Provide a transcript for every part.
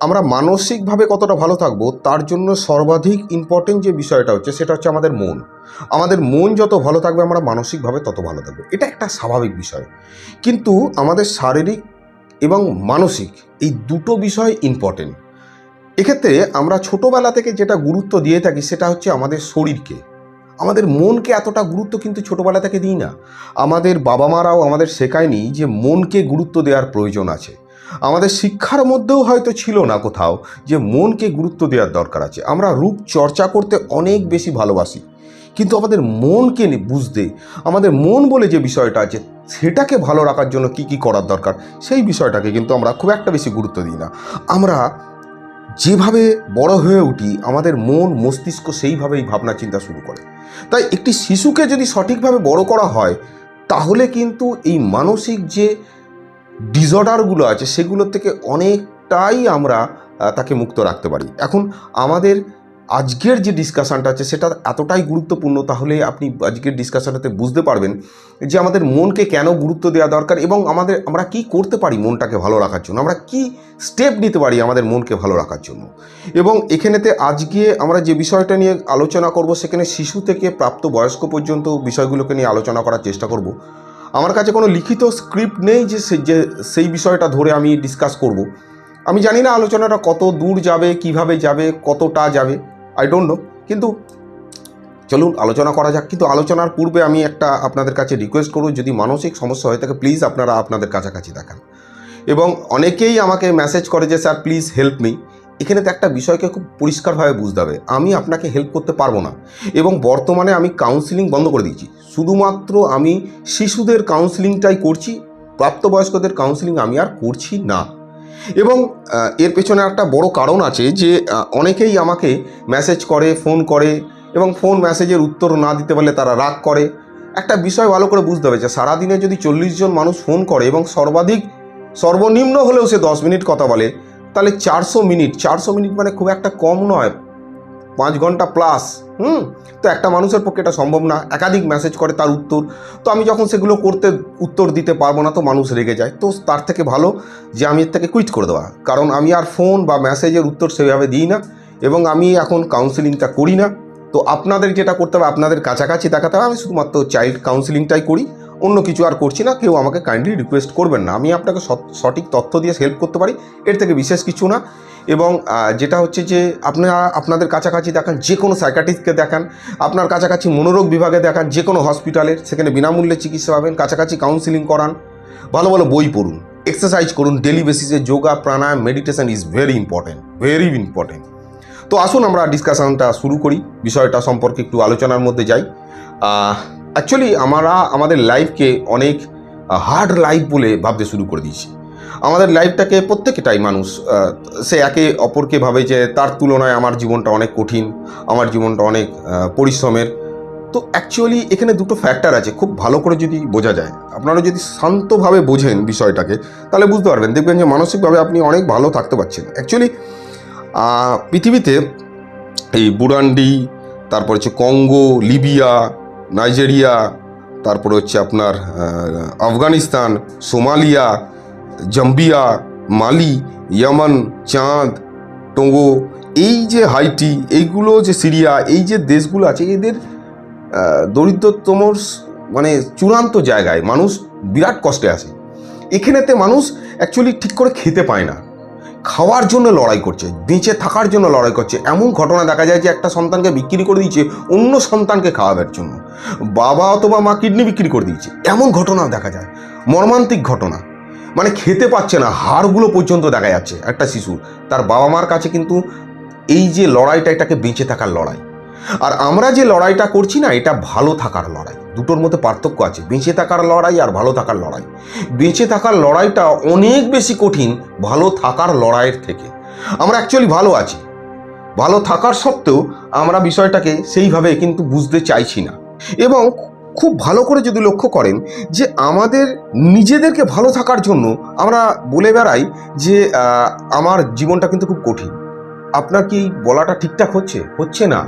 আমরা মানসিকভাবে কতটা ভালো থাকব, তার জন্য সর্বাধিক ইম্পর্টেন্ট যে বিষয়টা হচ্ছে, সেটা হচ্ছে আমাদের মন। আমাদের মন যত ভালো থাকবে, আমরা মানসিকভাবে তত ভালো থাকব। এটা একটা স্বাভাবিক বিষয়। কিন্তু আমাদের শারীরিক এবং মানসিক এই দুটো বিষয় ইম্পর্টেন্ট এক্ষেত্রে আমরা ছোটোবেলা থেকে যেটা গুরুত্ব দিয়ে থাকি, সেটা হচ্ছে আমাদের শরীরকে। আমাদের মনকে এতটা গুরুত্ব কিন্তু ছোটোবেলা থেকে দিই না। আমাদের বাবা মারাও আমাদের শেখায়নি যে মনকে গুরুত্ব দেওয়ার প্রয়োজন আছে। আমাদের শিক্ষার মধ্যেও হয়তো ছিল না কোথাও যে মনকে গুরুত্ব দেওয়ার দরকার আছে। আমরা রূপ চর্চা করতে অনেক বেশি ভালোবাসি। কিন্তু আমাদের মনকে বুঝতে, আমাদের মন বলে যে বিষয়টা আছে, সেটাকে ভালো রাখার জন্য কি কি করার দরকার, সেই বিষয়টাকে কিন্তু আমরা খুব একটা বেশি গুরুত্ব দিই না। আমরা যেভাবে বড় হয়ে উঠি, আমাদের মন মস্তিষ্ক সেইভাবেই ভাবনা চিন্তা শুরু করে। তাই একটি শিশুকে যদি সঠিকভাবে বড় করা হয়, তাহলে কিন্তু এই মানসিক যে ডিসঅর্ডারগুলো আছে সেগুলোর থেকে অনেকটাই আমরা তাকে মুক্ত রাখতে পারি। এখন আমাদের আজকের যে ডিসকাশনটা আছে, সেটা এতটাই গুরুত্বপূর্ণ, তাহলে আপনি আজকের ডিসকাশনটাতে বুঝতে পারবেন যে আমাদের মনকে কেন গুরুত্ব দেওয়া দরকার এবং আমাদের, আমরা কি করতে পারি মনটাকে ভালো রাখার জন্য, আমরা কি স্টেপ নিতে পারি আমাদের মনকে ভালো রাখার জন্য। এবং এখানেতে আজকে আমরা যে বিষয়টা নিয়ে আলোচনা করব, সেখানে শিশু থেকে প্রাপ্ত বয়স্ক পর্যন্ত বিষয়গুলোকে নিয়ে আলোচনা করার চেষ্টা করব। আমার কাছে কোনো লিখিত স্ক্রিপ্ট নেই যে যে সেই বিষয়টা ধরে আমি ডিসকাস করব। আমি জানি না আলোচনাটা কত দূর যাবে, কীভাবে যাবে, কতটা যাবে আই ডোন্ট নো কিন্তু চলুন, আলোচনা করা যাক। কিন্তু আলোচনার পূর্বে আমি একটা আপনাদের কাছে রিকোয়েস্ট করব, যদি মানসিক সমস্যা হয়ে থাকে প্লিজ আপনারা আপনাদের কাছাকাছি দেখান। এবং অনেকেই আমাকে মেসেজ করে যে স্যার প্লিজ হেল্প মি এখানে তো একটা বিষয়কে খুব পরিষ্কারভাবে বুঝতে হবে। আমি আপনাকে হেল্প করতে পারব না। এবং বর্তমানে আমি কাউন্সিলিং বন্ধ করে দিয়েছি। শুধুমাত্র আমি শিশুদের কাউন্সিলিংটাই করছি, প্রাপ্তবয়স্কদের কাউন্সিলিং আমি আর করছি না। এবং এর পেছনে একটা বড় কারণ আছে যে অনেকেই আমাকে মেসেজ করে ফোন করে এবং ফোন মেসেজের উত্তর না দিতে পারলে তারা রাগ করে। একটা বিষয় ভালো করে বুঝতে হবে যে, সারাদিনে যদি চল্লিশ জন মানুষ ফোন করে এবং সর্বাধিক, সর্বনিম্ন হলেও সে দশ মিনিট কথা বলে তাহলে চারশো মিনিট চারশো মিনিট মানে খুব একটা কম নয়। পাঁচ ঘণ্টা প্লাস হুম? তো একটা মানুষের পক্ষে এটা সম্ভব না। একাধিক মেসেজ করে তার উত্তর। তো আমি যখন সেগুলো করতে উত্তর দিতে পারব না তো মানুষ রেগে যায়। তো তার থেকে ভালো যে আমি এর থেকে কুইট করে দেওয়া। কারণ আমি আর ফোন বা মেসেজের উত্তর সেভাবে দিই না এবং আমি এখন কাউন্সিলিংটা করি না। তো আপনাদের যেটা করতে হবে, আপনাদের কাছাকাছি দেখাতে হবে। আমি শুধুমাত্র চাইল্ড কাউন্সিলিংটাই করি। অন্য কিছু আর করছি না, কেউ আমাকে কাইন্ডলি রিকোয়েস্ট করবেন না। আমি আপনাকে সঠিক তথ্য দিয়ে হেল্প করতে পারি, এর থেকে বিশেষ কিছু না। এবং যেটা হচ্ছে যে, আপনারা, আপনাদের কাছাকাছি দেখান যে কোনো সাইকাটিস্টকে দেখান, আপনার কাছাকাছি মনোরোগ বিভাগে দেখান যে কোনো হসপিটালের সেখানে বিনামূল্যে চিকিৎসা পাবেন, কাছাকাছি কাউন্সিলিং করান, ভালো ভালো বই পড়ুন এক্সারসাইজ করুন ডেলি বেসিসে yoga, pranayama meditation is very important very important তো আসুন আমরা ডিসকাশনটা শুরু করি, বিষয়টা সম্পর্কে একটু আলোচনার মধ্যে যাই। অ্যাকচুয়ালি আমরা আমাদের লাইফকে অনেক হার্ড লাইফ বলে ভাবতে শুরু করে দিয়েছি। আমাদের লাইফটাকে প্রত্যেকটাই মানুষ সে একে অপরকে ভাবে যে তার তুলনায় আমার জীবনটা অনেক কঠিন, আমার জীবনটা অনেক পরিশ্রমের। তো অ্যাকচুয়ালি এখানে দুটো ফ্যাক্টর আছে। খুব ভালো করে যদি বোঝা যায়, আপনারা যদি শান্তভাবে বোঝেন বিষয়টাকে, তাহলে বুঝতে পারবেন। দেখবেন যে মানসিকভাবে আপনি অনেক ভালো থাকতে পারছেন। অ্যাকচুয়ালি পৃথিবীতে এই বুরান্ডি তারপর হচ্ছে কঙ্গো, লিবিয়া নাইজেরিয়া, তারপরে হচ্ছে আপনার Afghanistan, Somalia, Zambia, Mali, Yemen, Chad, Togo, এই যে হাইটি, এইগুলো যে সিরিয়া, এই যে দেশগুলো আছে, এদের দরিদ্রতম মানে চূড়ান্ত জায়গায় মানুষ বিরাট কষ্টে আসে এখানেতে মানুষ অ্যাকচুয়ালি ঠিক করে খেতে পায় না। খাওয়ার জন্য লড়াই করছে, বেঁচে থাকার জন্য লড়াই করছে। এমন ঘটনা দেখা যায় যে একটা সন্তানকে বিক্রি করে দিয়েছে, অন্য সন্তানকে খাওয়াবার জন্য। বাবা অথবা মা কিডনি বিক্রি করে দিয়েছে। এমন ঘটনা দেখা যায়, মর্মান্তিক ঘটনা। মানে খেতে পাচ্ছে না, হাড়গুলো পর্যন্ত দেখা যাচ্ছে একটা শিশুর। তার বাবা মার কাছে কিন্তু এই যে লড়াইটা এটাকে বেঁচে থাকার লড়াই। আর আমরা যে লড়াইটা করছি না, এটা ভালো থাকার লড়াই। দুটোর মধ্যে পার্থক্য আছে। বেঁচে থাকার লড়াই আর ভালো থাকার লড়াই। বেঁচে থাকার লড়াইটা অনেক বেশি কঠিন ভালো থাকার লড়াইয়ের থেকে। আমরা অ্যাকচুয়ালি ভালো আছি। ভালো থাকার সত্ত্বেও আমরা বিষয়টাকে সেইভাবে কিন্তু বুঝতে চাইছি না। এবং খুব ভালো করে যদি লক্ষ্য করেন যে আমাদের নিজেদেরকে ভালো থাকার জন্য আমরা বলে বেড়াই যে আমার জীবনটা কিন্তু খুব কঠিন। আপনার কি বলাটা ঠিকঠাক হচ্ছে? হচ্ছে না?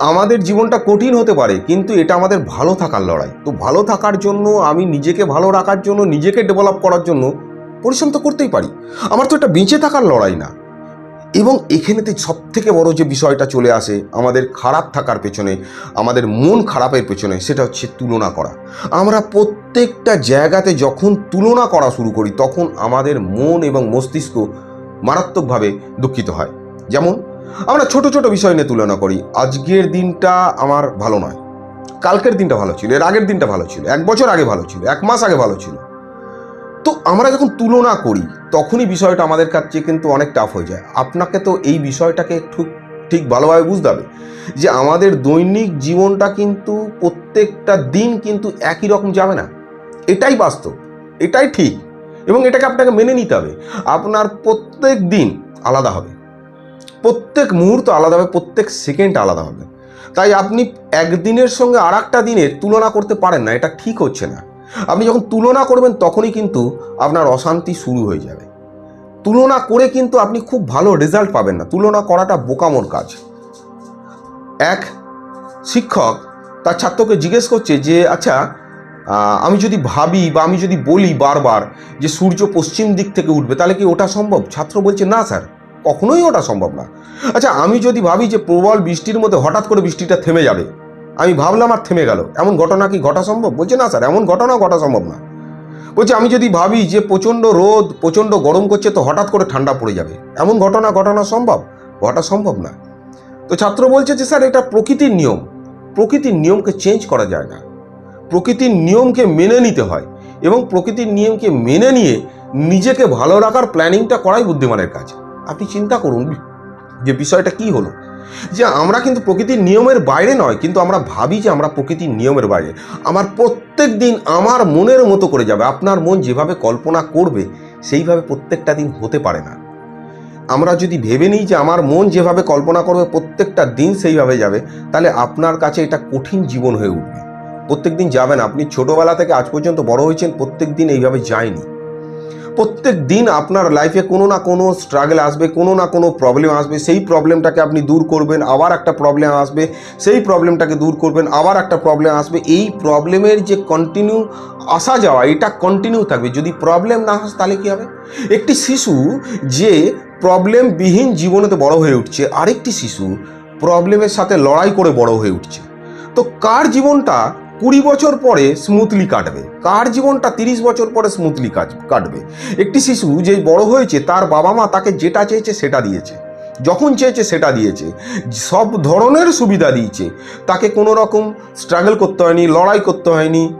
আমাদের জীবনটা কঠিন হতে পারে, কিন্তু এটা আমাদের ভালো থাকার লড়াই। তো ভালো থাকার জন্য, আমি নিজেকে ভালো রাখার জন্য, নিজেকে ডেভেলপ করার জন্য পরিশ্রম তো করতেই পারি। আমার তো এটা বেঁচে থাকার লড়াই না। এবং এখানেতে সব থেকে বড় যে বিষয়টা চলে আসে, আমাদের খারাপ থাকার পেছনে, আমাদের মন খারাপের পেছনে, সেটা হচ্ছে তুলনা করা। আমরা প্রত্যেকটা জায়গাতে যখন তুলনা করা শুরু করি, তখন আমাদের মন এবং মস্তিষ্ক মারাত্মকভাবে দুঃখিত হয়। যেমন আমরা ছোট ছোট বিষয় নিয়ে তুলনা করি। আজকের দিনটা আমার ভালো নয়। কালকের দিনটা ভালো ছিল, এর আগের দিনটা ভালো ছিল, এক বছর আগে ভালো ছিল, এক মাস আগে ভালো ছিল। তো আমরা যখন তুলনা করি, তখনই বিষয়টা আমাদের কাছে কিন্তু অনেক টাফ হয়ে যায়। আপনাকে তো এই বিষয়টাকে ঠিক ঠিক ভালোভাবে বুঝতে হবে যে আমাদের দৈনিক জীবনটা কিন্তু প্রত্যেকটা দিন কিন্তু একই রকম যাবে না। এটাই বাস্তব, এটাই ঠিক এবং এটাকে আপনাকে মেনে নিতে হবে। আপনার প্রত্যেক দিন আলাদা হবে। প্রত্যেক মুহূর্ত আলাদা হবে, প্রত্যেক সেকেন্ড আলাদা হবে। তাই আপনি একদিনের সঙ্গে আর একটা দিনের তুলনা করতে পারেন না, এটা ঠিক হচ্ছে না। আপনি যখন তুলনা করবেন, তখনই কিন্তু আপনার অশান্তি শুরু হয়ে যাবে। তুলনা করে কিন্তু আপনি খুব ভালো রেজাল্ট পাবেন না। তুলনা করাটা বোকামোর কাজ। এক, শিক্ষক তার ছাত্রকে জিজ্ঞেস করছে যে আচ্ছা আমি যদি ভাবি বা আমি যদি বলি বারবার যে সূর্য পশ্চিম দিক থেকে উঠবে, তাহলে কি ওটা সম্ভব? ছাত্র বলছে, না, স্যার। কখনোই ওটা সম্ভব না। আচ্ছা আমি যদি ভাবি যে প্রবল বৃষ্টির মধ্যে হঠাৎ করে বৃষ্টিটা থেমে যাবে, আমি ভাবলাম আর থেমে গেল। এমন ঘটনা কি ঘটা সম্ভব? বলছে, না স্যার, এমন ঘটনাও ঘটা সম্ভব না। বলছে, আমি যদি ভাবি যে প্রচণ্ড রোদ, প্রচণ্ড গরম করছে, তো হঠাৎ করে ঠান্ডা পড়ে যাবে। এমন ঘটনা ঘটানো সম্ভব? ঘটা সম্ভব না। তো ছাত্র বলছে যে, স্যার, এটা প্রকৃতির নিয়ম। প্রকৃতির নিয়মকে চেঞ্জ করা যায় না। প্রকৃতির নিয়মকে মেনে নিতে হয় এবং প্রকৃতির নিয়মকে মেনে নিয়ে নিজেকে ভালো রাখার প্ল্যানিংটা করাই বুদ্ধিমানের কাজ। আপনি চিন্তা করুন যে বিষয়টা কি হলো। যে আমরা কিন্তু প্রকৃতির নিয়মের বাইরে নয়, কিন্তু আমরা ভাবি যে আমরা প্রকৃতির নিয়মের বাইরে। আমার প্রত্যেক দিন আমার মনের মতো করে যাবে, আপনার মন যেভাবে কল্পনা করবে, সেইভাবে প্রত্যেকটা দিন হতে পারে না। আমরা যদি ভেবে নিই যে আমার মন যেভাবে কল্পনা করবে প্রত্যেকটা দিন সেইভাবে যাবে, তাহলে আপনার কাছে এটা কঠিন জীবন হয়ে উঠবে। প্রত্যেক দিন যাবেন, আপনি ছোটোবেলা থেকে আজ পর্যন্ত বড় হয়েছেন, প্রত্যেক দিন এইভাবে যায়নি। প্রত্যেক দিন আপনার লাইফে কোনো না কোনো স্ট্রাগল আসবে, কোনো না কোনো প্রবলেম আসবে। সেই প্রবলেমটাকে আপনি দূর করবেন, আবার একটা প্রবলেম আসবে। সেই প্রবলেমটাকে দূর করবেন, আবার একটা প্রবলেম আসবে। এই প্রবলেমের যে কন্টিনিউ আসা যাওয়া, এটা কন্টিনিউ থাকবে। যদি প্রবলেম না আসে, তাহলে কী হবে? একটি শিশু যে প্রবলেমবিহীন জীবনেতে বড় হয়ে উঠছে, আরেকটি শিশু প্রবলেমের সাথে লড়াই করে বড় হয়ে উঠছে। তো কার জীবনটা কুড়ি বছর পরে স্মুথলি কাটবে। কার জীবনটা তিরিশ বছর পরে স্মুথলি কাজ, কাটবে? একটি শিশু যে বড় হয়েছে, তার বাবা মা তাকে যেটা চেয়েছে সেটা দিয়েছে। যখন চেয়েছে সেটা দিয়েছে। সব ধরনের সুবিধা দিয়েছে। তাকে কোনো রকম স্ট্রাগল করতে হয়নি, লড়াই করতে হয়নি।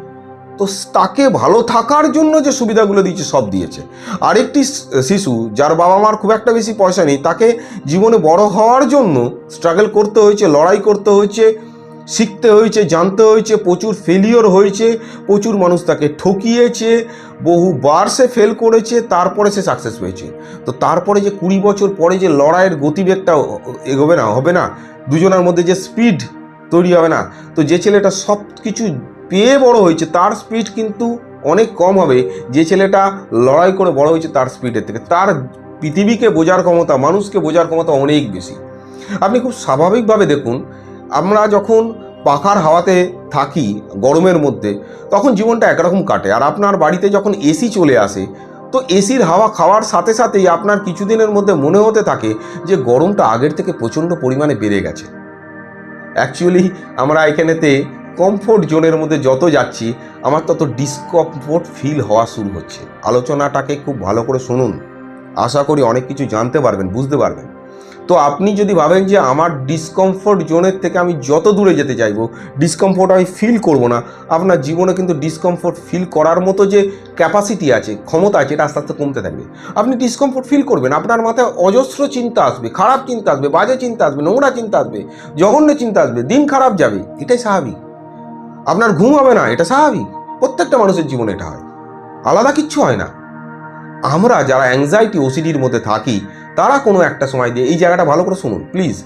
তো তাকে ভালো থাকার জন্য যে সুবিধাগুলো দিয়েছে, সব দিয়েছে। আরেকটি শিশু যার বাবা মার খুব একটা বেশি পয়সা নেই, তাকে জীবনে বড় হওয়ার জন্য স্ট্রাগল করতে হয়েছে, লড়াই করতে হয়েছে। শিখতে হয়েছে, জানতে হয়েছে, প্রচুর ফেলিওর হয়েছে, প্রচুর মানুষ তাকে ঠকিয়েছে বহুবার সে ফেল করেছে, তারপরে সে সাকসেস হয়েছে। তো তারপরে যে কুড়ি বছর পরে যে লড়াইয়ের গতিবেগটা এগোবে না, হবে না, দুজনের মধ্যে যে স্পিড তৈরি হবে না, তো যে ছেলেটা সব কিছু পেয়ে বড় হয়েছে, তার স্পিড কিন্তু অনেক কম হবে। যে ছেলেটা লড়াই করে বড় হয়েছে, তার স্পিডের থেকে। তার পৃথিবীকে বোঝার ক্ষমতা, মানুষকে বোঝার ক্ষমতা অনেক বেশি। আপনি খুব স্বাভাবিকভাবে দেখুন আমরা যখন পাখার হাওয়াতে থাকি গরমের মধ্যে, তখন জীবনটা একরকম কাটে। আর আপনার বাড়িতে যখন এসি চলে আসে, তো এসির হাওয়া খাওয়ার সাথে সাথেই আপনার কিছুদিনের মধ্যে মনে হতে থাকে যে গরমটা আগের থেকে প্রচণ্ড পরিমাণে বেড়ে গেছে। অ্যাকচুয়ালি আমরা এখানেতে কমফোর্ট জোনের মধ্যে যত যাচ্ছি, আমার তত ডিসকমফোর্ট ফিল হওয়া শুরু হচ্ছে। আলোচনাটাকে খুব ভালো করে শুনুন। আশা করি অনেক কিছু জানতে পারবেন, বুঝতে পারবেন। তো আপনি যদি ভাবেন যে আমার ডিসকমফোর্ট জোনের থেকে আমি যত দূরে যেতে চাইব ডিসকমফোর্ট আমি ফিল করব না, আপনার জীবনে কিন্তু ডিসকমফোর্ট ফিল করার মতো যে ক্যাপাসিটি আছে, ক্ষমতা আছে, এটা আস্তে আস্তে কমতে থাকবে। আপনি ডিসকমফোর্ট ফিল করবেন, আপনার মাথায় অজস্র চিন্তা আসবে, খারাপ চিন্তা আসবে, বাজে চিন্তা আসবে, নোংরা চিন্তা আসবে, জঘন্য চিন্তা আসবে, দিন খারাপ যাবে, এটাই স্বাভাবিক। আপনার ঘুম হবে না, এটা স্বাভাবিক। প্রত্যেকটা মানুষের জীবনে এটা হয়। আলাদা কিচ্ছু হয় না। আমরা যারা অ্যাংজাইটি ওসিডির মধ্যে থাকি তারা কোনো একটা সময় দিয়ে এই জায়গাটা ভালো করে শুনুন প্লিজ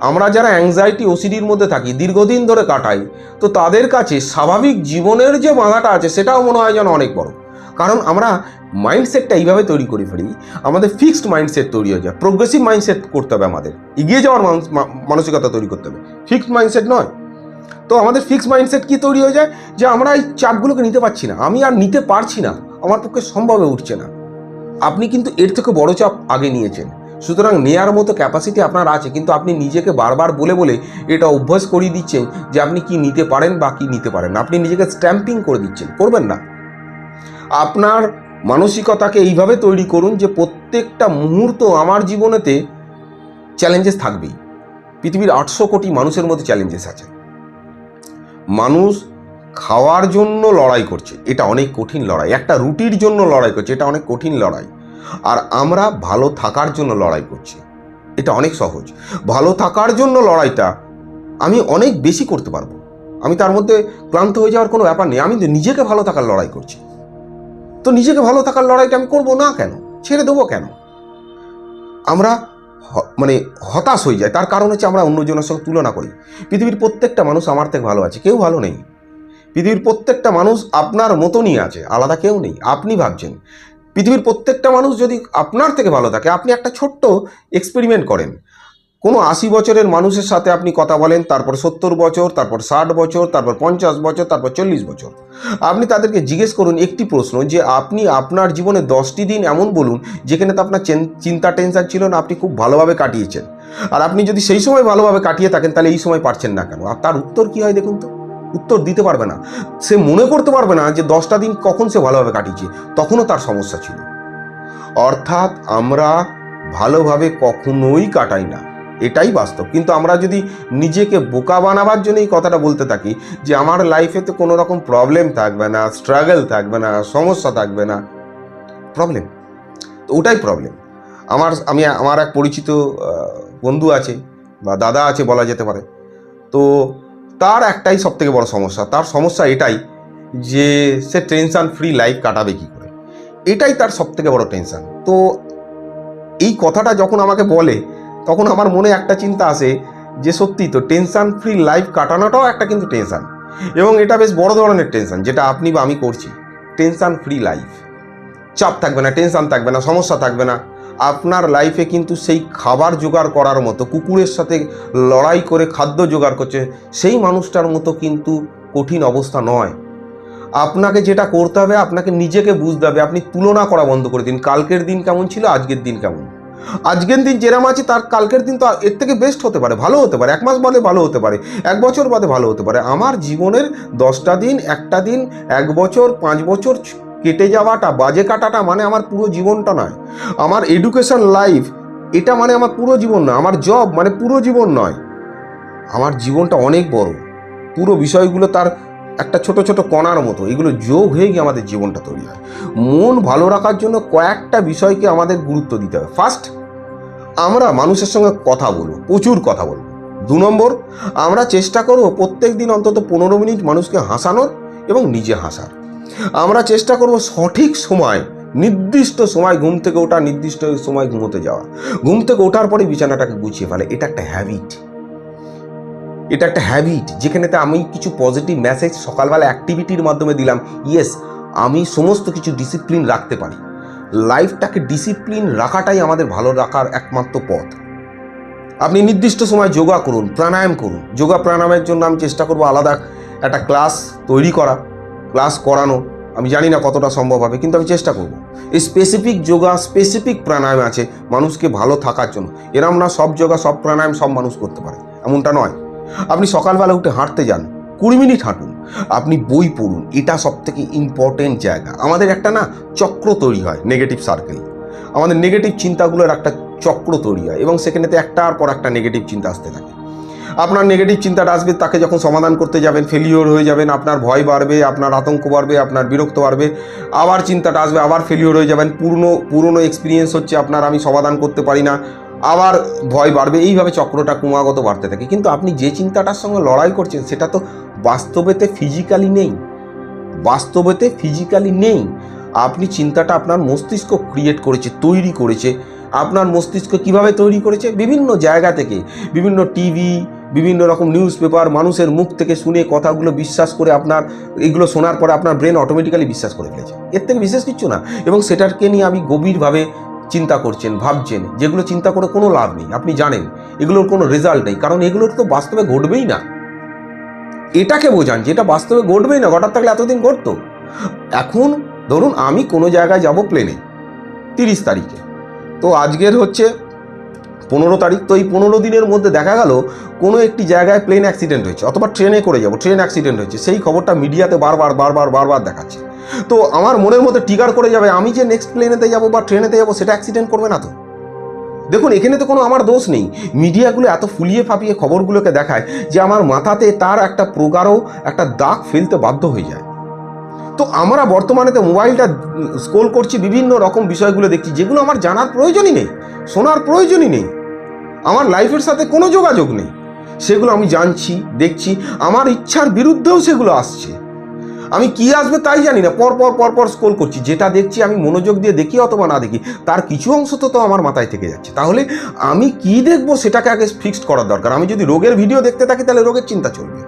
আমরা যারা অ্যাংজাইটি ওসিডির মধ্যে থাকি, দীর্ঘদিন ধরে কাটাই, তো তাদের কাছে স্বাভাবিক জীবনের যে বাধাটা আছে, সেটাও মনে হয় যেন অনেক বড়। কারণ আমরা মাইন্ডসেটটা এইভাবে তৈরি করে ফেলি, আমাদের ফিক্সড মাইন্ডসেট তৈরি হয়ে যায় প্রোগ্রেসিভ মাইন্ডসেট করতে হবে আমাদের, এগিয়ে যাওয়ার মানুষ- মানসিকতা তৈরি করতে হবে ফিক্সড মাইন্ডসেট নয়। তো আমাদের ফিক্সড মাইন্ডসেট কি তৈরি হয়ে যায়? যে আমরা এই চাপগুলোকে নিতে পারছি না, আমি আর নিতে পারছি না, আমার পক্ষে সম্ভবে উঠছে না। আপনি কিন্তু এর থেকে বড় চাপ আগে নিয়েছেন। সুতরাং নেয়ার মতো ক্যাপাসিটি আপনার আছে, কিন্তু আপনি নিজেকে বারবার বলে বলে এটা অভ্যাস করিয়ে দিচ্ছেন যে আপনি কি নিতে পারেন বা কি নিতে পারেন আপনি নিজেকে স্ট্যাম্পিং করে দিচ্ছেন, করবেন না। আপনার মানসিকতাকে এইভাবে তৈরি করুন যে প্রত্যেকটা মুহূর্ত আমার জীবনেতে চ্যালেঞ্জেস থাকবেই। পৃথিবীর আটশো কোটি মানুষের মধ্যে চ্যালেঞ্জেস আছে। মানুষ খাওয়ার জন্য লড়াই করছে। এটা অনেক কঠিন লড়াই। একটা রুটির জন্য লড়াই করছে, এটা অনেক কঠিন লড়াই। আর আমরা ভালো থাকার জন্য লড়াই করছি। এটা অনেক সহজ। ভালো থাকার জন্য লড়াইটা আমি অনেক বেশি করতে পারব। আমি তার মধ্যে ক্লান্ত হয়ে যাওয়ার কোনো ব্যাপার নেই। আমি নিজেকে ভালো থাকার লড়াই করছি। তো নিজেকে ভালো থাকার লড়াইটা আমি করব না কেন? ছেড়ে দেবো কেন? আমরা মানে হতাশ হয়ে যায় তার কারণ হচ্ছে আমরা অন্যজনের সঙ্গে তুলনা করি। পৃথিবীর প্রত্যেকটা মানুষ আমার থেকে ভালো আছে। কেউ ভালো নেই। পৃথিবীর প্রত্যেকটা মানুষ আপনার মতনই আছে, আলাদা কেউ নেই। আপনি ভাবছেন, পৃথিবীর প্রত্যেকটা মানুষ যদি আপনার থেকে ভালো থাকে, আপনি একটা ছোট্ট এক্সপেরিমেন্ট করেন। কোনো আশি বছরের মানুষের সাথে আপনি কথা বলেন, তারপর সত্তর বছর, তারপর ষাট বছর, তারপর পঞ্চাশ বছর, তারপর চল্লিশ বছর। আপনি তাদেরকে জিজ্ঞেস করুন একটি প্রশ্ন, যে আপনি আপনার জীবনে দশটি দিন এমন বলুন, যেখানে তো আপনার চেন- চিন্তা, টেনশন ছিল না, আপনি খুব ভালোভাবে কাটিয়েছেন। আর আপনি যদি সেই সময় ভালোভাবে কাটিয়ে থাকেন, তাহলে এই সময় পারছেন না কেন? আর তার উত্তর কী হয় দেখুন তো? উত্তর দিতে পারবে না। সে মনে করতে পারবে না যে দশটা দিন কখন সে ভালোভাবে কাটিয়েছে, তখনও তার সমস্যা ছিল। অর্থাৎ আমরা ভালোভাবে কখনোই কাটাই না, এটাই বাস্তব। কিন্তু আমরা যদি নিজেকে বোকা বানাবার জন্য এই কথাটা বলতে থাকি যে আমার লাইফে তো কোনো রকম প্রবলেম থাকবে না স্ট্রাগল থাকবে না, সমস্যা থাকবে না প্রবলেম তো ওটাই প্রবলেম আমার, আমি, আমার এক পরিচিত বন্ধু আছে বা দাদা আছে বলা যেতে পারে। তো তার একটাই সব থেকে বড় সমস্যা। তার সমস্যা এটাই যে সে টেনশন ফ্রি লাইফ কাটাবে কী করে। এটাই তার সব থেকে বড় টেনশন তো এই কথাটা যখন আমাকে বলে, তখন আমার মনে একটা চিন্তা আসে যে সত্যি তো টেনশন ফ্রি লাইফ কাটানোটাও একটা কিন্তু টেনশান এবং এটা বেশ বড় ধরনের টেনশন যেটা আপনি বা আমি করছি। টেনশন ফ্রি লাইফ চাপ থাকবে না টেনশন থাকবে না, সমস্যা থাকবে না। আপনার লাইফে কিন্তু সেই খাবার জোগাড় করার মতো, কুকুরের সাথে লড়াই করে খাদ্য জোগাড় করছে, সেই মানুষটার মতো কিন্তু কঠিন অবস্থা নয়। আপনাকে যেটা করতে হবে, আপনাকে নিজেকে বুঝতে হবে, আপনি তুলনা করা বন্ধ করে দিন, কালকের দিন কেমন ছিল, আজকের দিন কেমন। আজকের দিন যেরাম আছে, তার কালকের দিন তো এর থেকে বেস্ট হতে পারে, ভালো হতে পারে, এক মাস বাদে ভালো হতে পারে, এক বছর বাদে ভালো হতে পারে। আমার জীবনের দশটা দিন, একটা দিন, এক বছর, পাঁচ বছর কেটে যাওয়াটা, বাজে কাটাটা মানে আমার পুরো জীবনটা নয়। আমার এডুকেশন লাইফ এটা মানে আমার পুরো জীবন নয়, আমার জব মানে পুরো জীবন নয়। আমার জীবনটা অনেক বড়। পুরো বিষয়গুলো তার একটা ছোট ছোট কণার মতো, এগুলো যোগ হয়ে গিয়ে আমাদের জীবনটা তৈরি হয়। মন ভালো রাখার জন্য কয়েকটা বিষয়কে আমাদের গুরুত্ব দিতে হবে ফার্স্ট আমরা মানুষের সঙ্গে কথা বলব, প্রচুর কথা বলব। দু নম্বর, আমরা চেষ্টা করব প্রত্যেক দিন অন্তত পনেরো মিনিট মানুষকে হাসানোর এবং নিজে হাসার। আমরা চেষ্টা করব সঠিক সময়, নির্দিষ্ট সময় ঘুম থেকে ওঠা, নির্দিষ্ট সময় ঘুমোতে যাওয়া। ঘুম থেকে ওঠার পরে বিছানাটাকে গুছিয়ে ফেলে। এটা একটা হ্যাবিট এটা একটা হ্যাবিট যেখানেতে আমি কিছু পজিটিভ মেসেজ সকালবেলা অ্যাক্টিভিটির মাধ্যমে দিলাম। ইয়েস আমি সমস্ত কিছু ডিসিপ্লিন রাখতে পারি। লাইফটাকে ডিসিপ্লিন রাখাটাই আমাদের ভালো রাখার একমাত্র পথ। আপনি নির্দিষ্ট সময় যোগা করুন, প্রাণায়াম করুন। যোগা প্রাণায়ামের জন্য আমি চেষ্টা করব আলাদা একটা ক্লাস তৈরি করা। ক্লাস করানো, আমি জানি না কতটা সম্ভব হবে, কিন্তু আমি চেষ্টা করব। এই স্পেসিফিক যোগা স্পেসিফিক প্রাণায়াম আছে মানুষকে ভালো থাকার জন্য। এরম না সব যোগা, সব প্রাণায়াম সব মানুষ করতে পারে, এমনটা নয়। আপনি সকালবেলা উঠে হাঁটতে যান, কুড়ি মিনিট হাঁটুন, আপনি বই পড়ুন, এটা সব থেকে ইম্পর্টেন্ট জায়গা। আমাদের একটা না চক্র তৈরি হয় নেগেটিভ সার্কেল আমাদের নেগেটিভ চিন্তাগুলোর একটা চক্র তৈরি হয়, এবং সেখানেতে একটার পর একটা নেগেটিভ চিন্তা আসতে থাকে। আপনার নেগেটিভ চিন্তাটা আসবে, তাকে যখন সমাধান করতে যাবেন ফেলিওর হয়ে যাবেন, আপনার ভয় বাড়বে, আপনার আতঙ্ক বাড়বে, আপনার বিরক্ত বাড়বে, আবার চিন্তাটা আসবে, আবার ফেলিওর হয়ে যাবেন, পুরনো পুরনো এক্সপিরিয়েন্স হচ্ছে আপনার আমি সমাধান করতে পারি না, আবার ভয় বাড়বে, এইভাবে চক্রটা ক্রমাগত বাড়তে থাকে। কিন্তু আপনি যে চিন্তাটার সঙ্গে লড়াই করছেন, সেটা তো বাস্তবেতে ফিজিক্যালি নেই। বাস্তবেতে ফিজিক্যালি নেই। আপনি চিন্তাটা আপনার মস্তিষ্ক ক্রিয়েট করেছে, তৈরি করেছে। আপনার মস্তিষ্ক কীভাবে তৈরি করেছে? বিভিন্ন জায়গা থেকে। বিভিন্ন টিভি বিভিন্ন রকম নিউজ পেপার মানুষের মুখ থেকে শুনে কথাগুলো বিশ্বাস করে আপনার, এগুলো শোনার পরে আপনার ব্রেন অটোমেটিক্যালি বিশ্বাস করে ফেলেছে। এর থেকে বিশেষ কিছু না। এবং সেটাকে নিয়ে আমি গভীরভাবে চিন্তা করছেন, ভাবছেন, যেগুলো চিন্তা করে কোনো লাভ নেই। আপনি জানেন, এগুলোর কোনো রেজাল্ট নেই। কারণ এগুলোর তো বাস্তবে ঘটবেই না। এটাকে বোঝান যেটা বাস্তবে ঘটবেই না, ঘটার থাকলে এতদিন ঘটতো। এখন ধরুন আমি কোনো জায়গায় যাব প্লেনে তিরিশ তারিখে। তো আজকের হচ্ছে পনেরো তারিখ তো এই পনেরো দিনের মধ্যে দেখা গেল কোনো একটি জায়গায় প্লেন অ্যাক্সিডেন্ট হয়েছে, অথবা ট্রেনে করে যাব ট্রেন অ্যাক্সিডেন্ট হয়েছে। সেই খবরটা মিডিয়াতে বারবার বারবার বারবার দেখাচ্ছে। তো আমার মনের মধ্যে টিকার করে যাবে, আমি যে নেক্সট প্লেনেতে যাব বা ট্রেনেতে যাব, সেটা অ্যাক্সিডেন্ট করবে না তো? দেখুন, এখানে তো কোনো আমার দোষ নেই। মিডিয়াগুলো এত ফুলিয়ে ফাঁপিয়ে খবরগুলোকে দেখায় যে আমার মাথাতে তার একটা প্রগাঢ়, একটা দাগ ফেলতে বাধ্য হয়ে যায়। তো আমরা বর্তমানেতে মোবাইলটা স্ক্রোল করছি, বিভিন্ন রকম বিষয়গুলো দেখছি, যেগুলো আমার জানার প্রয়োজনই নেই, শোনার প্রয়োজনই নেই। আমার লাইফের সাথে কোনো যোগাযোগ নেই। সেগুলো আমি জানছি, দেখছি, আমার ইচ্ছার বিরুদ্ধেও সেগুলো আসছে। আমি কি আসবে তাই জানি না। পর পর পর পর স্ক্রোল করছি। যেটা দেখছি আমি মনোযোগ দিয়ে দেখি অথবা না দেখি, তার কিছু অংশ তো তো আমার মাথায় থেকে যাচ্ছে। তাহলে আমি কি দেখব সেটাকে আগে ফিক্সড করার দরকার। আমি যদি রোগের ভিডিও দেখতে থাকি, তাহলে রোগের চিন্তা চলবে।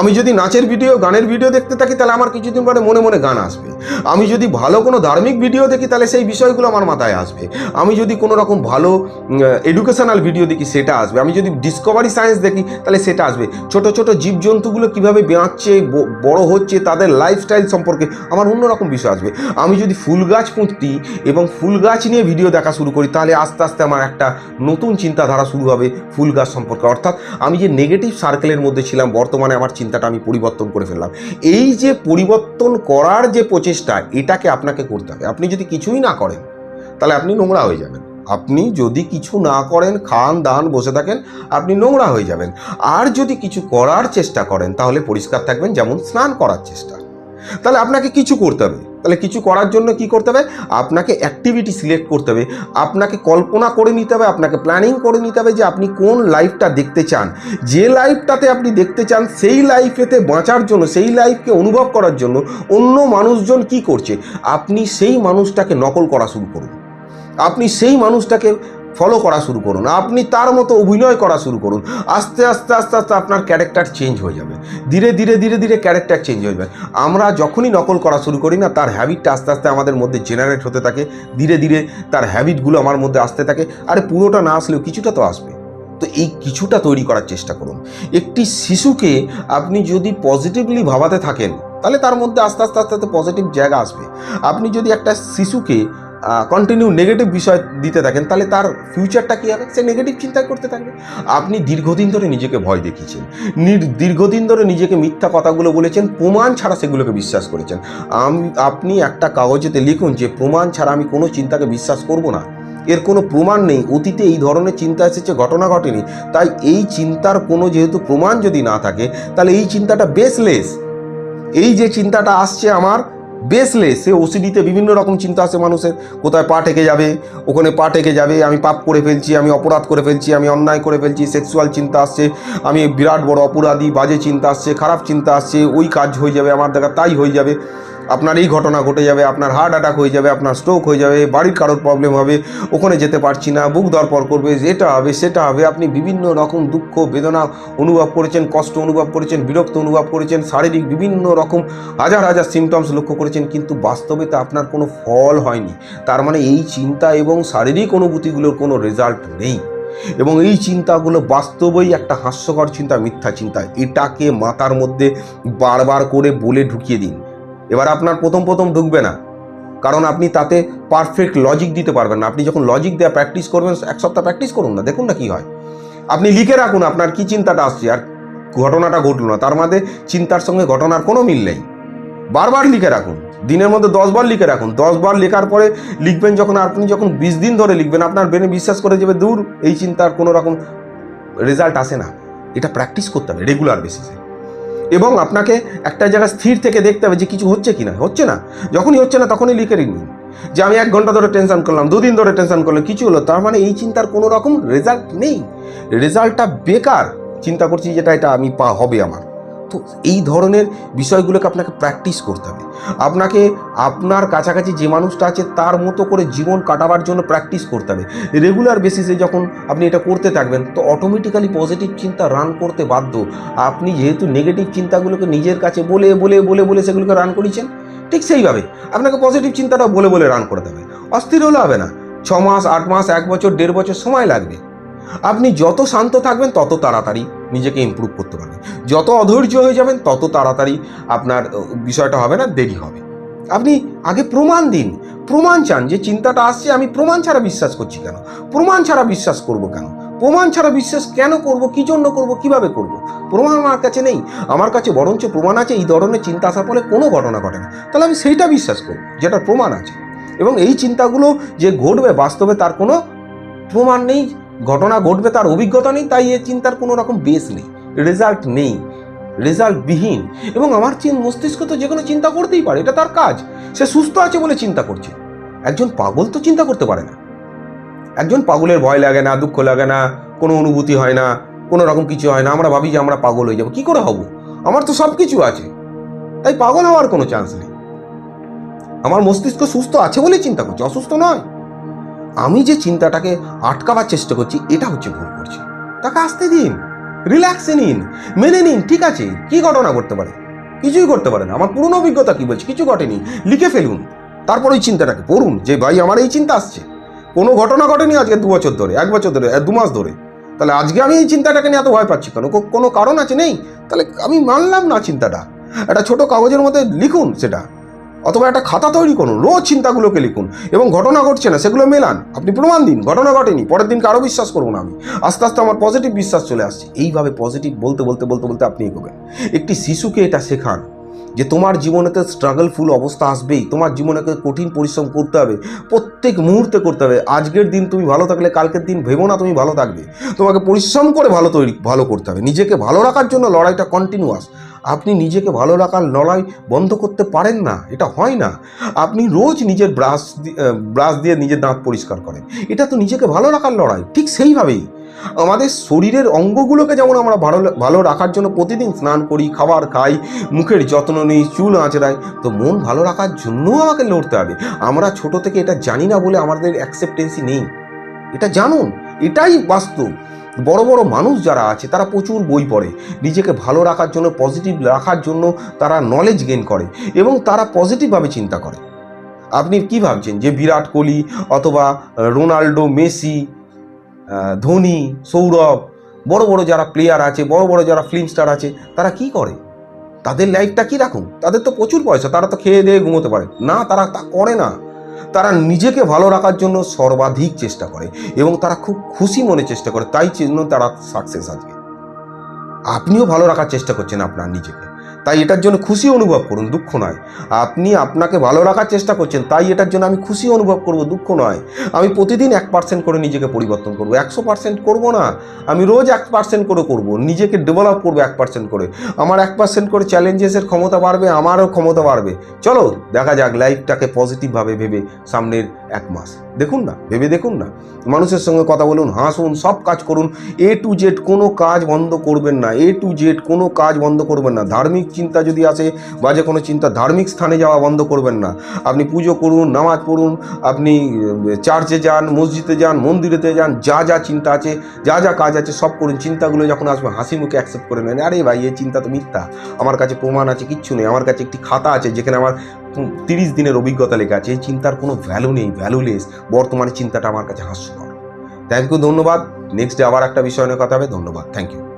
আমি যদি নাচের ভিডিও গানের ভিডিও দেখতে থাকি, তাহলে আমার কিছুদিন পরে মনে মনে গান আসবে। আমি যদি ভালো কোনো ধার্মিক ভিডিও দেখি, তাহলে সেই বিষয়গুলো আমার মাথায় আসবে। আমি যদি কোনো রকম ভালো এডুকেশনাল ভিডিও দেখি, সেটা আসবে। আমি যদি ডিসকভারি সায়েন্স দেখি, তাহলে সেটা আসবে। ছোট ছোট জীবজন্তুগুলো কীভাবে বাঁচছে বড় হচ্ছে, তাদের লাইফস্টাইল সম্পর্কে আমার অন্যরকম বিষয় আসবে। আমি যদি ফুল গাছ পুঁতি এবং ফুল গাছ নিয়ে ভিডিও দেখা শুরু করি, তাহলে আস্তে আস্তে আমার একটা নতুন চিন্তাধারা শুরু হবে ফুল গাছ সম্পর্কে। অর্থাৎ আমি যে নেগেটিভ সার্কেলের মধ্যে ছিলাম, বর্তমানে আমার চিন্তাটা আমি পরিবর্তন করে ফেললাম। এই যে পরিবর্তন করার যে প্রচেষ্টা, এটাকে আপনাকে করতে হবে। আপনি যদি কিছুই না করেন, তাহলে আপনি নোংরা হয়ে যাবেন। আপনি যদি কিছু না করেন, খান, দান, বসে থাকেন, আপনি নোংরা হয়ে যাবেন। আর যদি কিছু করার চেষ্টা করেন, তাহলে পরিষ্কার থাকবেন, যেমন স্নান করার চেষ্টা। তাহলে আপনাকে কিছু করতে হবে। তাহলে কিছু করার জন্য কি করতে হবে? আপনাকে অ্যাক্টিভিটি সিলেক্ট করতে হবে। আপনাকে কল্পনা করে নিতে হবে, আপনাকে প্ল্যানিং করে নিতে হবে যে আপনি কোন লাইফটা দেখতে চান। যে লাইফটাতে আপনি দেখতে চান, সেই লাইফেতে বাঁচার জন্য, সেই লাইফকে অনুভব করার জন্য অন্য মানুষজন কি করছে? আপনি সেই মানুষটাকে নকল করা শুরু করুন। আপনি সেই মানুষটাকে ফলো করা শুরু করুন। আপনি তার মতো অভিনয় করা শুরু করুন। আস্তে আস্তে আস্তে আস্তে আপনার ক্যারেক্টার চেঞ্জ হয়ে যাবে। ধীরে ধীরে ধীরে ধীরে ক্যারেক্টার চেঞ্জ হয়ে যাবে। আমরা যখনই নকল করা শুরু করি না, তার হ্যাবিটটা আস্তে আস্তে আমাদের মধ্যে জেনারেট হতে থাকে। ধীরে ধীরে তার হ্যাবিটগুলো আমার মধ্যে আসতে থাকে। আরে পুরোটা না আসলেও কিছুটা তো আসবে। তো এই কিছুটা তৈরি করার চেষ্টা করুন। একটি শিশুকে আপনি যদি পজিটিভলি ভাবাতে থাকেন, তাহলে তার মধ্যে আস্তে আস্তে আস্তে আস্তে পজিটিভ জায়গা আসবে। আপনি যদি একটা শিশুকে কন্টিনিউ নেগেটিভ বিষয় দিতে থাকেন, তাহলে তার ফিউচারটা কী হবে? সে নেগেটিভ চিন্তা করতে থাকবে। আপনি দীর্ঘদিন ধরে নিজেকে ভয় দেখিয়েছেন। নির- দীর্ঘদিন ধরে নিজেকে মিথ্যা কথাগুলো বলেছেন, প্রমাণ ছাড়া সেগুলোকে বিশ্বাস করেছেন। আমি, আপনি একটা কাগজেতে লিখুন যে, প্রমাণ ছাড়া আমি কোনো চিন্তাকে বিশ্বাস করব না। এর কোনো প্রমাণ নেই। অতীতে এই ধরনের চিন্তা এসেছে, ঘটনা ঘটেনি। তাই এই চিন্তার কোনো যেহেতু প্রমাণ যদি না থাকে, তাহলে এই চিন্তাটা বেসলেস এই যে চিন্তাটা আসছে আমার বেসলেস, সে ওসিডিতে বিভিন্ন রকম চিন্তা আসে মানুষের। কোথায় পা টেকে যাবে, ওখানে পা টেকে যাবে, আমি পাপ করে ফেলছি, আমি অপরাধ করে ফেলছি, আমি অন্যায় করে ফেলছি সেক্সুয়াল চিন্তা আসছে আমি বিরাট বড় অপরাধী, বাজে চিন্তা আসছে খারাপ চিন্তা আসছে ওই কাজ হয়ে যাবে, আমার দেখা তাই হয়ে যাবে। আপনার এই ঘটনা ঘটে যাবে, আপনার হার্ট অ্যাটাক হয়ে যাবে, আপনার স্ট্রোক হয়ে যাবে, বাড়ির কারোর প্রবলেম হবে, ওখানে যেতে পারছি না, বুক দরপর করবে এটা হবে সেটা হবে, আপনি বিভিন্ন রকম দুঃখ, বেদনা অনুভব করেছেন, কষ্ট অনুভব করেছেন, বিরক্ত অনুভব করেছেন, শারীরিক বিভিন্ন রকম হাজার হাজার সিমটমস লক্ষ্য করেছেন, কিন্তু বাস্তবে তো আপনার কোনো ফল হয়নি। তার মানে এই চিন্তা এবং শারীরিক অনুভূতিগুলোর কোনো রেজাল্ট নেই। এবং এই চিন্তাগুলো বাস্তবেই একটা হাস্যকর চিন্তা, মিথ্যা চিন্তা। এটাকে মাথার মধ্যে বারবার করে বলে ঢুকিয়ে দিন। এবার আপনার প্রথম প্রথম ঢুকবে না। কারণ আপনি তাতে পারফেক্ট লজিক দিতে পারবেন না। আপনি যখন লজিক দেওয়া প্র্যাকটিস করবেন, এক সপ্তাহ প্র্যাকটিস করুন না, দেখুন না কি হয়। আপনি লিখে রাখুন আপনার কি চিন্তাটা আসছে, আর ঘটনাটা ঘটলো না। তার মধ্যে চিন্তার সঙ্গে ঘটনার কোনো মিল নেই। বারবার লিখে রাখুন। দিনের মধ্যে দশবার লিখে রাখুন। দশবার লেখার পরে লিখবেন যখন আপনি যখন বিশ দিন ধরে লিখবেন, আপনার ব্রেনে বিশ্বাস করে যাবে, দূর, এই চিন্তার কোনো রকম রেজাল্ট আসে না। এটা প্র্যাকটিস করতে হবে রেগুলার বেসিসে এবং আপনাকে একটা জায়গায় স্থির থেকে দেখতে হবে যে কিছু হচ্ছে কি না হচ্ছে না। যখনই হচ্ছে না, তখনই লিখে নিন। যে আমি এক ঘণ্টা ধরে টেনশন করলাম, দুদিন ধরে টেনশন করলাম, কিছু হলো, তার মানে এই চিন্তার কোনো রকম রেজাল্ট নেই। রেজাল্টটা বেকার। চিন্তা করছি যেটা এটা আমি পা হবে আমার। তো এই ধরনের বিষয়গুলোকে আপনাকে প্র্যাকটিস করতে হবে। আপনাকে, আপনার কাছাকাছি যে মানুষটা আছে তার মতো করে জীবন কাটাবার জন্য প্র্যাকটিস করতে হবে। রেগুলার বেসিসে যখন আপনি এটা করতে থাকবেন, তো অটোমেটিক্যালি পজিটিভ চিন্তা রান করতে বাধ্য। আপনি যেহেতু নেগেটিভ চিন্তাগুলোকে নিজের কাছে বলে বলে বলে বলে সেগুলোকে রান করিয়েছেন, ঠিক সেইভাবে আপনাকে পজিটিভ চিন্তাটা বলে বলে রান করে দেবে। অস্থির হলে হবে না। ছ মাস, আট মাস, এক বছর, দেড় বছর সময় লাগবে। আপনি যত শান্ত থাকবেন তত তাড়াতাড়ি নিজেকে ইমপ্রুভ করতে পারবেন যত অধৈর্য হয়ে যাবেন, তত তাড়াতাড়ি আপনার বিষয়টা হবে না, দেরি হবে। আপনি আগে প্রমাণ দিন। প্রমাণ চান যে চিন্তাটা আসছে, আমি প্রমাণ ছাড়া বিশ্বাস করছি কেন? প্রমাণ ছাড়া বিশ্বাস করব কেন? প্রমাণ ছাড়া বিশ্বাস কেন করব? কি জন্য করব? কীভাবে করব? প্রমাণ আমার কাছে নেই। আমার কাছে বরঞ্চ প্রমাণ আছে, এই ধরনের চিন্তা আসার ফলে কোনো ঘটনা ঘটে না। তাহলে আমি সেইটা বিশ্বাস করব যেটা প্রমাণ আছে। এবং এই চিন্তাগুলো যে ঘটবে, বাস্তবে তার কোনো প্রমাণ নেই। ঘটনা ঘটবে তার অভিজ্ঞতা নেই, তাই এই চিন্তার কোনো রকম বেস নেই রেজাল্ট নেই রেজাল্ট বিহীন, এবং আমার চিন, মস্তিষ্ক তো যে কোনো চিন্তা করতেই পারে, এটা তার কাজ, সে সুস্থ আছে বলে চিন্তা করছে, একজন পাগল তো চিন্তা করতে পারে না, একজন পাগলের ভয় লাগে না, দুঃখ লাগে না, কোনো অনুভূতি হয় না, কোনো রকম কিছু হয় না, আমরা ভাবি যে আমরা পাগল হয়ে যাব, কি করে হব, আমার তো সব কিছু আছে, তাই পাগল হওয়ার কোনো চান্স নেই, আমার মস্তিষ্ক সুস্থ আছে বলেই চিন্তা করছে, অসুস্থ নয় আমি যে চিন্তাটাকে আটকাবার চেষ্টা করছি, এটা হচ্ছে ভুল করছি। তাকে আসতে দিন রিল্যাক্সে নিন, মেনে নিন, ঠিক আছে, কি ঘটনা করতে পারে? কিছুই করতে পারে না। আমার পুরনো অভিজ্ঞতা কি বলছে? কিছু ঘটেনি। লিখে ফেলুন। তারপর ওই চিন্তাটাকে পড়ুন যে, ভাই, আমার এই চিন্তা আসছে। কোনো ঘটনা ঘটেনি আজকে দু বছর ধরে, এক বছর ধরে, দু মাস ধরে। তাহলে আজকে আমি এই চিন্তাটাকে নিয়ে এত ভয় পাচ্ছি কেন? কোনো কারণ আছে নেই? তাহলে আমি মানলাম না চিন্তাটা। একটা ছোট কাগজের মধ্যে লিখুন সেটা। অথবা একটা খাতা তৈরি করুন, রোজ চিন্তাগুলোকে লিখুন এবং ঘটনা ঘটছে না, সেগুলো মেলান। আপনি প্রমাণ দিন, ঘটনা ঘটেনি, পরের দিনকে আরও বিশ্বাস করব না আমি। আস্তে আস্তে আমার পজিটিভ বিশ্বাস চলে আসছে। এইভাবে পজিটিভ বলতে বলতে বলতে বলতে আপনি এগোবেন। একটি শিশুকে এটা শেখান যে তোমার জীবনেতে স্ট্রাগলফুল অবস্থা আসবেই। তোমার জীবনেকে কঠিন পরিশ্রম করতে হবে, প্রত্যেক মুহূর্তে করতে হবে। আজকের দিন তুমি ভালো থাকলে, কালকের দিন ভেবো না তুমি ভালো থাকবে। তোমাকে পরিশ্রম করে ভালো তৈরি, ভালো করতে হবে। নিজেকে ভালো রাখার জন্য লড়াইটা কন্টিনিউয়াস আপনি নিজেকে ভালো রাখার লড়াই বন্ধ করতে পারেন না, এটা হয় না। আপনি রোজ নিজের ব্রাশ ব্রাশ দিয়ে নিজের দাঁত পরিষ্কার করেন। এটা তো নিজেকে ভালো রাখার লড়াই, ঠিক সেইভাবেই। আমাদের শরীরের অঙ্গগুলোকে যেমন আমরা ভালো ভালো রাখার জন্য প্রতিদিন স্নান করি, খাবার খাই, মুখের যত্ন নিই, চুল আঁচড়াই, তো মন ভালো রাখার জন্যও আমাকে লড়তে হবে। আমরা ছোট থেকে এটা জানি না বলে আমাদের অ্যাকসেপ্টেন্সি নেই। এটা জানুন, এটাই বাস্তব। বড় বড় মানুষ যারা আছে, তারা প্রচুর বই পড়ে। নিজেকে ভালো রাখার জন্য পজিটিভ রাখার জন্য তারা নলেজ গেইন করে এবং তারা পজিটিভভাবে চিন্তা করে। আপনি কি ভাবছেন? যে বিরাট কোহলি অথবা রোনাল্ডো, মেসি ধোনি, সৌরভ, বড় বড় যারা প্লেয়ার আছে, বড় বড় যারা ফিল্ম স্টার আছে, তারা কি করে? তাদের লাইফটা কি রাখুন তাদের তো প্রচুর পয়সা, তারা তো খেয়ে দিয়ে ঘুমোতে পারে। না, তারা তা করে না। তারা নিজেকে ভালো রাখার জন্য সর্বাধিক চেষ্টা করে এবং তারা খুব খুশি মনে চেষ্টা করে, তাই জন্য তারা সাকসেস আজকে। আপনিও ভালো রাখার চেষ্টা করছেন আপনার নিজেকে। তাই এটার জন্য খুশি অনুভব করুন, দুঃখ নয়। আপনি আপনাকে ভালো রাখার চেষ্টা করছেন, তাই এটার জন্য আমি খুশি অনুভব করব, দুঃখ নয়। আমি প্রতিদিন এক পার্সেন্ট করে নিজেকে পরিবর্তন করব, একশো পার্সেন্ট করব না, আমি রোজ এক পার্সেন্ট করে করব, নিজেকে ডেভেলপ করব এক পার্সেন্ট করে। আমার এক পার্সেন্ট করে চ্যালেঞ্জেসের ক্ষমতা বাড়বে, আমারও ক্ষমতা বাড়বে। চলো, দেখা যাক লাইফটাকে পজিটিভভাবে ভেবে সামনের এক মাস। দেখুন না, ভেবে দেখুন না। মানুষের সঙ্গে কথা বলুন, হাসুন, সব কাজ করুন। এ টু জেড কোনো কাজ বন্ধ করবেন না এ টু জেড কোনো কাজ বন্ধ করবেন না। ধার্মিক চিন্তা যদি আসে বা যে কোনো চিন্তা ধার্মিক স্থানে যাওয়া বন্ধ করবেন না। আপনি পুজো করুন, নামাজ পড়ুন, আপনি চার্চে যান, মসজিদে যান, মন্দিরেতে যান, যা যা চিন্তা আছে, যা যা কাজ আছে সব করুন। চিন্তাগুলো যখন আসবে, হাসি মুখে অ্যাকসেপ্ট করে নেন, আরে ভাই, এই চিন্তা তো মিথ্যা। আমার কাছে প্রমাণ আছে, কিচ্ছু নেই। আমার কাছে একটি খাতা আছে, যেখানে আমার তিরিশ দিনের অভিজ্ঞতা লেখা আছে। এই চিন্তার কোনো ভ্যালু নেই ভ্যালুলেস বর্তমানে চিন্তাটা আমার কাছে হাস্যকর। থ্যাংক ইউ ধন্যবাদ। নেক্সট ডে আবার একটা বিষয় নিয়ে কথা হবে। ধন্যবাদ। Thank you